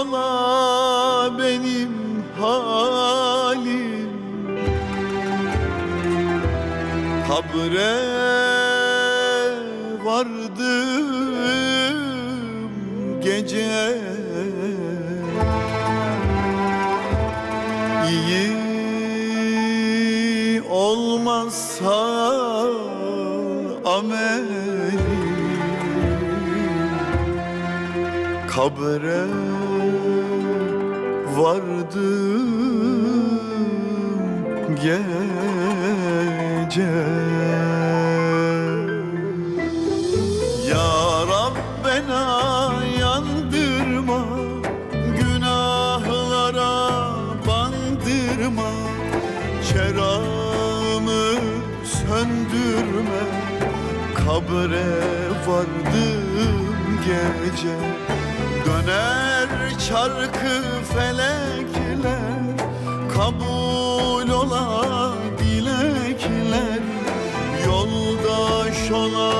ola benim halim. Kabre vardım gece. İyi olmazsa amelim. Kabre vardım gece. Ya Rabbena yandırma Günahlara bandırma. Çerağımı söndürme Kabre vardım gece. Döner çarkı felekler Kabul ola dilekler Yoldaş ola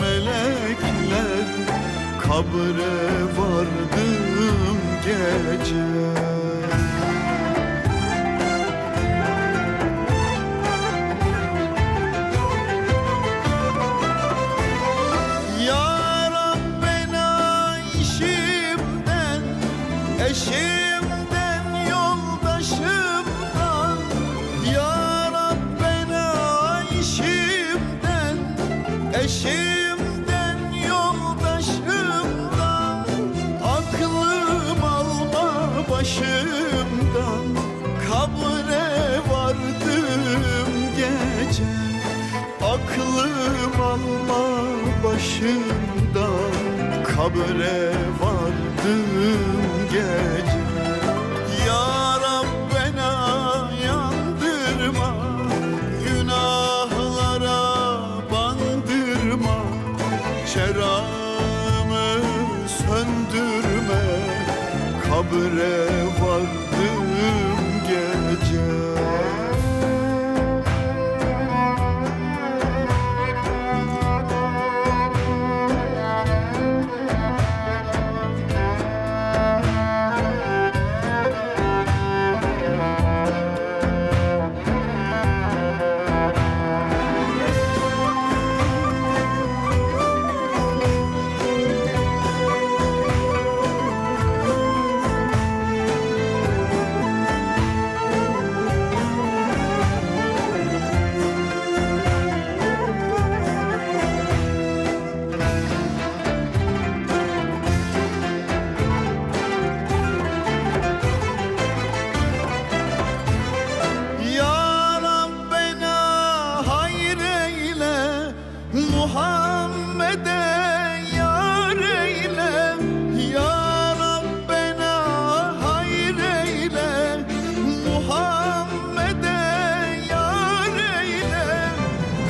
melekler Kabre vardım gece gece Aklım alma başımdan Kabre vardım gece. Ya Rabbena yandırma Günahlara bandırma. Çerağımı söndürme Kabre Muhammed'e yar eyle Ya Rabbena hayır eyle. Muhammed'e yar eyle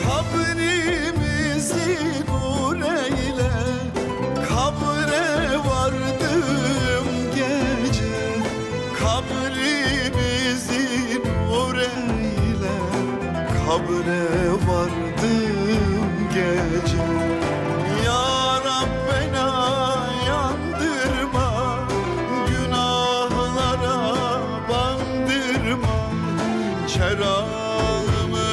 Kabrimizi nur eyle. Kabre vardım gece Kabrimizi nur eyle. Kabre vardım gece Ya Rabbena yandırma Günahlara bandırma. Çerağımı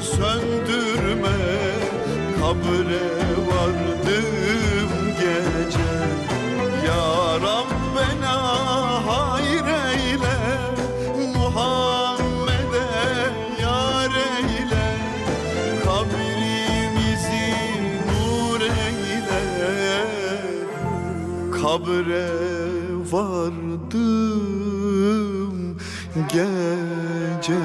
söndürme Kabre vardım gece. Ya Rabbena Kabre vardım gece